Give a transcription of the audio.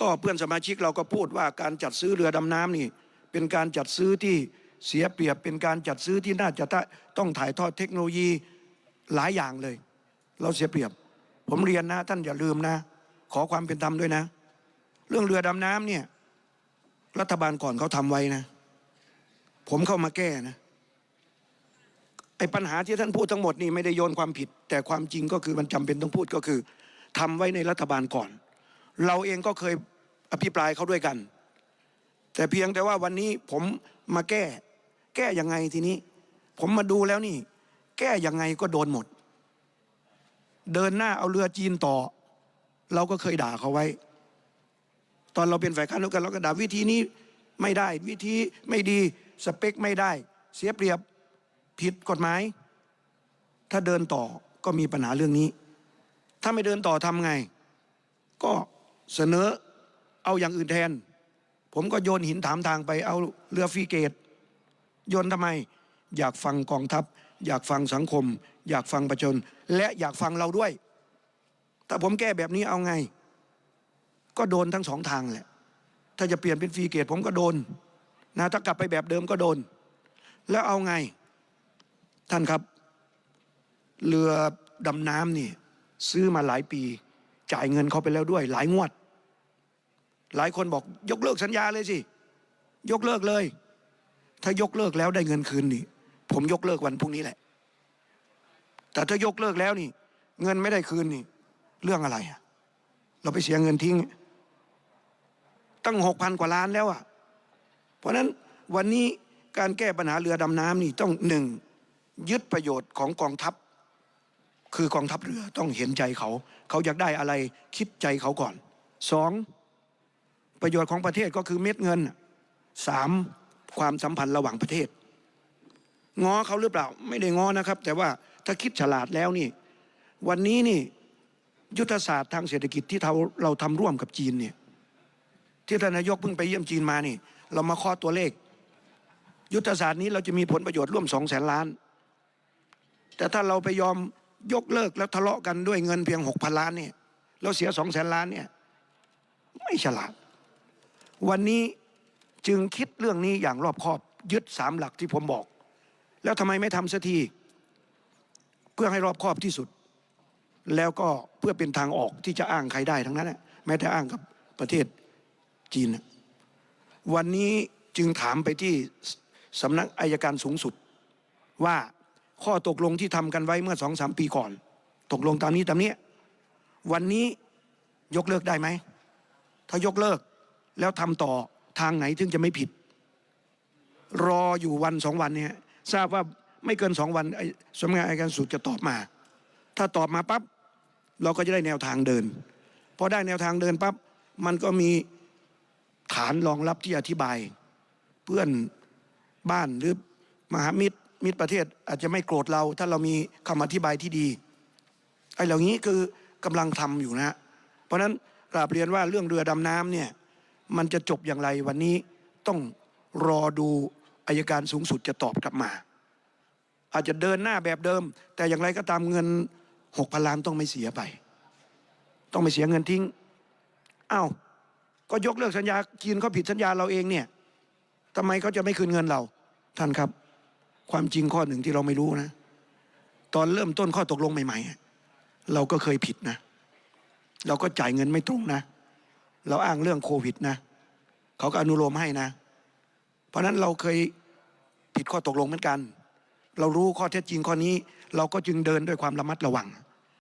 ก็เพื่อนสมาชิกเราก็พูดว่าการจัดซื้อเรือดำน้ำนี่ เป็นการจัดซื้อที่เสียเปรียบเป็นการจัดซื้อที่น่าจะต้องถ่ายทอดเทคโนโลยีหลายอย่างเลย เราเสียเปรียบ ผมเรียนนะท่านอย่าลืมนะ ขอความเป็นธรรมด้วยนะ เรื่องเรือดำน้ำเนี่ยรัฐบาลก่อนเขาทำไว้นะ ผมเข้ามาแก้นะไอ้ปัญหาที่ท่านพูดทั้งหมดนี่ไม่ได้โยนความผิด แต่ความจริงก็คือมันจำเป็นต้องพูดก็คือทำไว้ในรัฐบาลก่อน เราเองก็เคยอภิปรายเขาด้วยกัน แต่เพียงแต่ว่าวันนี้ผมมาแก้ แก้ยังไงทีนี้ ผมมาดูแล้วนี่ แก้ยังไงก็โดนหมด เดินหน้าเอาเรือจีนต่อ เราก็เคยด่าเขาไว้ ตอนเราเป็นฝ่ายค้านด้วยกันเราก็ด่าวิธีนี้ไม่ได้วิธีไม่ดีสเปคไม่ได้ เสียเปรียบผิดกฎหมาย ถ้าเดินต่อก็มีปัญหาเรื่องนี้ ถ้าไม่เดินต่อทำไง ก็ เสนอเอาอย่างอื่นแทน ผมก็โยนหินถามทางไปเอาเรือฟรีเกตโยนทำไม อยากฟังกองทัพ อยากฟังสังคม อยากฟังประชาชนและอยากฟังเราด้วยถ้าผมแก้แบบนี้เอาไง ก็โดนทั้งสองทางแหละ ถ้าจะเปลี่ยนเป็นฟรีเกตผมก็โดนนะถ้ากลับไปแบบเดิมก็โดน แล้วเอาไง ท่านครับ เรือดำน้ำนี่ ซื้อมาหลายปี จ่ายเงินเขาไปแล้วด้วย หลายงวด หลายคนบอกยกเลิกสัญญาเลยสิ ยกเลิกเลย ถ้ายกเลิกแล้วได้เงินคืนนี่ ผมยกเลิกวันพรุ่งนี้แหละ แต่ถ้ายกเลิกแล้วนี่ เงินไม่ได้คืนนี่ เรื่องอะไรอะเราไปเสียเงินทิ้ง ตั้งหกพันกว่าล้านแล้วอะเพราะฉะนั้นวันนี้การแก้ปัญหาเรือดำน้ำนี่ต้องหนึ่งยึดประโยชน์ของกองทัพ คือกองทัพเรือต้องเห็นใจเขา เขาอยากได้อะไรคิดใจเขาก่อนสอง ประโยชน์ของประเทศก็คือเม็ดเงินสามความสัมพันธ์ระหว่างประเทศง้อเขาหรือเปล่า ไม่ได้ง้อนะครับ แต่ว่าถ้าคิดฉลาดแล้วนี่ วันนี้นี่ยุทธศาสตร์ทางเศรษฐกิจที่เราเราทำร่วมกับจีนเนี่ยที่ท่านนายกเพิ่งไปเยี่ยมจีนมานี่ เรามาข้อตัวเลข ยุทธศาสตร์นี้เราจะมีผลประโยชน์ร่วมสองแสนล้าน แต่ถ้าเราไปยอมยกเลิกแล้วทะเลาะกันด้วยเงินเพียงหกพันล้านเนี่ยเราเสียสองแสนล้านเนี่ยไม่ฉลาด วันนี้จึงคิดเรื่องนี้อย่างรอบคอบยึดสามหลักที่ผมบอก แล้วทำไมไม่ทำสักทีเพื่อให้รอบคอบที่สุด แล้วก็เพื่อเป็นทางออกที่จะอ้างใครได้ทั้งนั้นแหละแม้แต่อ้างกับประเทศจีน วันนี้จึงถามไปที่สำนักอายการสูงสุด ว่าข้อตกลงที่ทำกันไว้เมื่อสองสามปีก่อน ตกลงตามนี้ตามนี้ วันนี้ยกเลิกได้ไหม ถ้ายกเลิก แล้วทำต่อทางไหนถึงจะไม่ผิด รออยู่วันสองวันเนี่ยทราบว่าไม่เกินสองวันสำนักงานอายการสูงสุดจะตอบมา ถ้าตอบมาปั๊บเราก็จะได้แนวทางเดินพอได้แนวทางเดินปั๊บมันก็มีฐานรองรับที่อธิบาย เพื่อนบ้านหรือมหามิตรมิตรประเทศอาจจะไม่โกรธเรา ถ้าเรามีคำอธิบายที่ดีไอ้เหล่านี้คือกำลังทำอยู่นะ เพราะฉะนั้นกราบเรียนว่าเรื่องเรือดำน้ำเนี่ย มันจะจบอย่างไรวันนี้ต้องรอดูอายการสูงสุดจะตอบกลับมา อาจจะเดินหน้าแบบเดิม แต่อย่างไรก็ตามเงินหกพันล้านต้องไม่เสียไป ต้องไม่เสียเงินทิ้งอ้าวก็ยกเลิกสัญญาจีนเขาผิดสัญญาเราเองเนี่ยทำไมเขาจะไม่คืนเงินเรา ท่านครับ ความจริงข้อหนึ่งที่เราไม่รู้นะ ตอนเริ่มต้นข้อตกลงใหม่ ๆ เราก็เคยผิดนะ เราก็จ่ายเงินไม่ตรงนะ เราอ้างเรื่องโควิดนะเขาก็อนุโลมให้นะ เพราะนั้นเราเคยผิดข้อตกลงเหมือนกัน เรารู้ข้อเท็จจริงข้อนี้ เราก็จึงเดินด้วยความระมัดระวัง